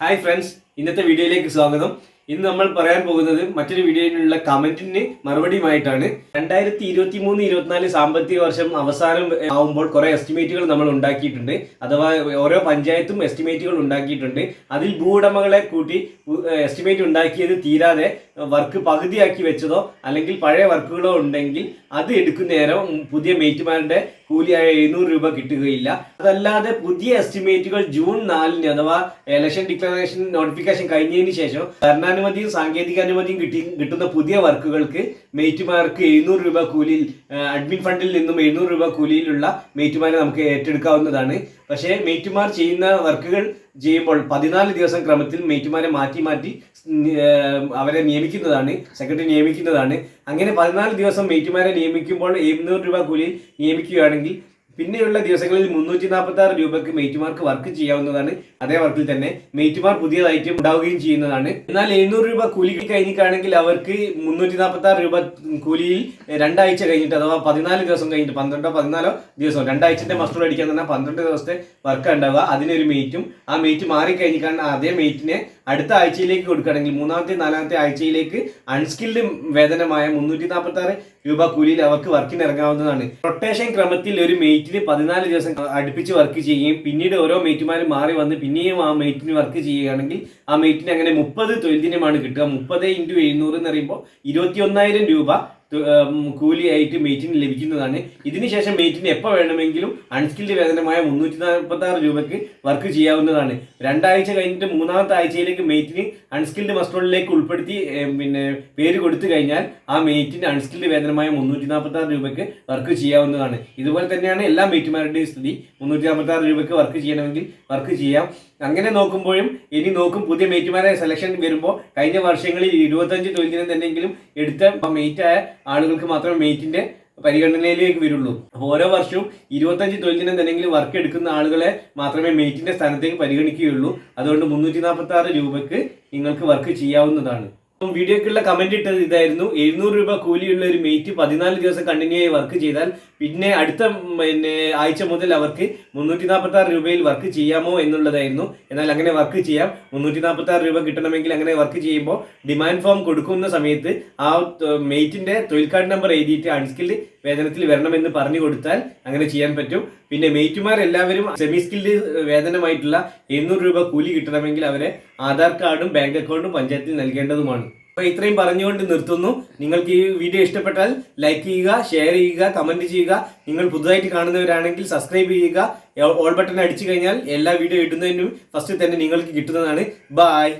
Hi friends ഇന്നത്തെ വീഡിയോയിലേക്ക് സ്വാഗതം. ഇന്ന് നമ്മൾ പറയാൻ പോകുന്നത് മറ്റൊരു വീഡിയോയിലുള്ള കമന്റിന് മറുപടിയുമായിട്ടാണ്. രണ്ടായിരത്തി ഇരുപത്തി മൂന്ന് ഇരുപത്തിനാല് സാമ്പത്തിക വർഷം അവസാനം ആവുമ്പോൾ കുറെ എസ്റ്റിമേറ്റുകൾ നമ്മൾ ഉണ്ടാക്കിയിട്ടുണ്ട്. അഥവാ ഓരോ പഞ്ചായത്തും എസ്റ്റിമേറ്റുകൾ ഉണ്ടാക്കിയിട്ടുണ്ട്. അതിൽ ഭൂവുടമകളെ കൂട്ടി എസ്റ്റിമേറ്റ് ഉണ്ടാക്കിയത് തീരാതെ വർക്ക് പകുതിയാക്കി വെച്ചതോ അല്ലെങ്കിൽ പഴയ വർക്കുകളോ ഉണ്ടെങ്കിൽ അത് എടുക്കുന്ന നേരം പുതിയ മേറ്റുമാരുടെ കൂലിയായ എഴുന്നൂറ് രൂപ കിട്ടുകയില്ല. അതല്ലാതെ പുതിയ എസ്റ്റിമേറ്റുകൾ ജൂൺ നാലിന് അഥവാ ഇലക്ഷൻ ഡിക്ലറേഷൻ നോട്ടിഫിക്കേഷൻ കഴിഞ്ഞതിന് ശേഷം ഭരണാനുമതിയും സാങ്കേതിക അനുമതിയും കിട്ടി കിട്ടുന്ന പുതിയ വർക്കുകൾക്ക് മേറ്റുമാർക്ക് എഴുന്നൂറ് രൂപ കൂലിയിൽ അഡ്മിൻ ഫണ്ടിൽ നിന്നും എഴുന്നൂറ് രൂപ കൂലിയിലുള്ള മേറ്റുമാരെ നമുക്ക് ഏറ്റെടുക്കാവുന്നതാണ്. പക്ഷേ മേറ്റുമാർ ചെയ്യുന്ന വർക്കുകൾ ചെയ്യുമ്പോൾ പതിനാല് ദിവസം ക്രമത്തിൽ മേറ്റുമാരെ മാറ്റി മാറ്റി അവരെ നിയമിക്കുന്നതാണ് സെക്രട്ടറി നിയമിക്കുന്നതാണ്. അങ്ങനെ പതിനാല് ദിവസം മേറ്റുമാരെ നിയമിക്കുമ്പോൾ എഴുന്നൂറ് രൂപ കൂലി നിയമിക്കുകയാണെങ്കിൽ പിന്നെയുള്ള ദിവസങ്ങളിൽ മുന്നൂറ്റി നാൽപ്പത്തി ആറ് രൂപയ്ക്ക് മെയ്റ്റുമാർക്ക് വർക്ക് ചെയ്യാവുന്നതാണ്. അതേ വർക്കിൽ തന്നെ മെയ്റ്റുമാർ പുതിയതായിട്ട് ഉണ്ടാവുകയും ചെയ്യുന്നതാണ്. എന്നാൽ എഴുന്നൂറ് രൂപ കൂലി കഴിഞ്ഞിട്ടാണെങ്കിൽ അവർക്ക് മുന്നൂറ്റി നാൽപ്പത്തി ആറ് രൂപ കൂലിയിൽ രണ്ടാഴ്ച കഴിഞ്ഞിട്ട് അഥവാ പതിനാല് ദിവസം കഴിഞ്ഞിട്ട് പന്ത്രണ്ടോ പതിനാലോ ദിവസം രണ്ടാഴ്ചത്തെ മസ്റ്റർ അടിക്കാൻ തന്നെ പന്ത്രണ്ട് ദിവസത്തെ വർക്ക് ഉണ്ടാവുക. അതിനൊരു മെയ്റ്റും ആ മെയ്റ്റ് മാറിക്കഴിഞ്ഞിട്ടാണ് അതേ മെയ്റ്റിനെ അടുത്ത ആഴ്ചയിലേക്ക് കൊടുക്കുകയാണെങ്കിൽ മൂന്നാമത്തെ നാലാമത്തെ ആഴ്ചയിലേക്ക് അൺസ്കിൽഡ് വേതനമായ മുന്നൂറ്റി നാൽപ്പത്തി ആറ് രൂപ കൂലിയിൽ അവർക്ക് വർക്കിന് ഇറങ്ങാവുന്നതാണ് റൊട്ടേഷൻ ക്രമത്തിൽ ഒരു മെയ്റ്റിന് പതിനാല് ദിവസം അടുപ്പിച്ച് വർക്ക് ചെയ്യുകയും പിന്നീട് ഓരോ മെയ്റ്റുമാരും മാറി വന്ന് പിന്നെയും ആ മേറ്റിന് വർക്ക് ചെയ്യുകയാണെങ്കിൽ ആ മേറ്റിന് അങ്ങനെ മുപ്പത് തൊഴിൽ ദിനമാണ് കിട്ടുക. മുപ്പത് ഇന്റു എഴുന്നൂറ് എന്ന് പറയുമ്പോൾ ഇരുപത്തി രൂപ കൂലിയായിട്ട് മെയ്റ്റിന് ലഭിക്കുന്നതാണ്. ഇതിനുശേഷം മെയ്റ്റിന് എപ്പോൾ വേണമെങ്കിലും അൺസ്കിൽഡ് വേതനമായ മുന്നൂറ്റി നാൽപ്പത്തി ആറ് രൂപയ്ക്ക് വർക്ക് ചെയ്യാവുന്നതാണ്. രണ്ടാഴ്ച കഴിഞ്ഞിട്ട് മൂന്നാമത്തെ ആഴ്ചയിലേക്ക് മെയ്റ്റിന് അൺസ്കിൽഡ് മസ്റ്റോളിലേക്ക് ഉൾപ്പെടുത്തി പിന്നെ പേര് കൊടുത്തു കഴിഞ്ഞാൽ ആ മെയ്റ്റിന് അൺസ്കിൽഡ് വേതനമായ മുന്നൂറ്റി നാൽപ്പത്തി ആറ് രൂപയ്ക്ക് വർക്ക് ചെയ്യാവുന്നതാണ്. ഇതുപോലെ തന്നെയാണ് എല്ലാ മെയ്റ്റുമാരുടെയും സ്ഥിതി. മുന്നൂറ്റി നാൽപ്പത്തി ആറ് രൂപയ്ക്ക് വർക്ക് ചെയ്യണമെങ്കിൽ വർക്ക് ചെയ്യാം. അങ്ങനെ നോക്കുമ്പോഴും ഇനി നോക്കും പുതിയ മേറ്റുമാരെ സെലക്ഷൻ വരുമ്പോൾ കഴിഞ്ഞ വർഷങ്ങളിൽ ഇരുപത്തഞ്ച് തൊഴിലിനം തന്നെങ്കിലും എടുത്ത മെയ്റ്റായ ആളുകൾക്ക് മാത്രമേ മെയ്റ്റിന്റെ പരിഗണനയിലേക്ക് വരുള്ളൂ. ഓരോ വർഷവും ഇരുപത്തഞ്ച് തൊഴിലിനം എന്തെങ്കിലും വർക്ക് എടുക്കുന്ന ആളുകളെ മാത്രമേ മെയ്റ്റിന്റെ സ്ഥാനത്തേക്ക് പരിഗണിക്കുകയുള്ളൂ. അതുകൊണ്ട് മുന്നൂറ്റി നാൽപ്പത്തി ആറ് രൂപയ്ക്ക് നിങ്ങൾക്ക് വർക്ക് ചെയ്യാവുന്നതാണ്. അപ്പം വീഡിയോക്കുള്ള കമന്റ് ഇട്ടത് ഇതായിരുന്നു. എഴുന്നൂറ് രൂപ കൂലിയുള്ള ഒരു മെയ്റ്റ് പതിനാല് ദിവസം കണ്ടിന്യൂ ആയി വർക്ക് ചെയ്താൽ പിന്നെ അടുത്ത പിന്നെ ആഴ്ച മുതൽ അവർക്ക് മുന്നൂറ്റി നാൽപ്പത്തി ആറ് രൂപയിൽ വർക്ക് ചെയ്യാമോ എന്നുള്ളതായിരുന്നു. എന്നാൽ അങ്ങനെ വർക്ക് ചെയ്യാം. മുന്നൂറ്റി നാൽപ്പത്തി ആറ് രൂപ കിട്ടണമെങ്കിൽ അങ്ങനെ വർക്ക് ചെയ്യുമ്പോൾ ഡിമാൻഡ് ഫോം കൊടുക്കുന്ന സമയത്ത് ആ മെയ്റ്റിന്റെ തൊഴിൽ കാർഡ് നമ്പർ എഴുതിയിട്ട് അൺസ്കിൽഡ് വേതനത്തിൽ വരണമെന്ന് പറഞ്ഞു കൊടുത്താൽ അങ്ങനെ ചെയ്യാൻ പറ്റും. പിന്നെ മെയ്റ്റുമാർ എല്ലാവരും സെമി സ്കിൽഡ് വേതനമായിട്ടുള്ള എഴുന്നൂറ് രൂപ കൂലി കിട്ടണമെങ്കിൽ അവരെ ആധാർ കാർഡും ബാങ്ക് അക്കൗണ്ടും പഞ്ചായത്തിൽ നൽകേണ്ടതുമാണ്. അപ്പോൾ ഇത്രയും പറഞ്ഞുകൊണ്ട് നിർത്തുന്നു. നിങ്ങൾക്ക് ഈ വീഡിയോ ഇഷ്ടപ്പെട്ടാൽ ലൈക്ക് ചെയ്യുക ഷെയർ ചെയ്യുക കമന്റ് ചെയ്യുക. നിങ്ങൾ പുതുതായിട്ട് കാണുന്നവരാണെങ്കിൽ സബ്സ്ക്രൈബ് ചെയ്യുക. ഓൾ ബട്ടൺ അടിച്ചു കഴിഞ്ഞാൽ എല്ലാ വീഡിയോ ഇടുന്നതിനും ഫസ്റ്റ് തന്നെ നിങ്ങൾക്ക് കിട്ടുന്നതാണ്. ബായ്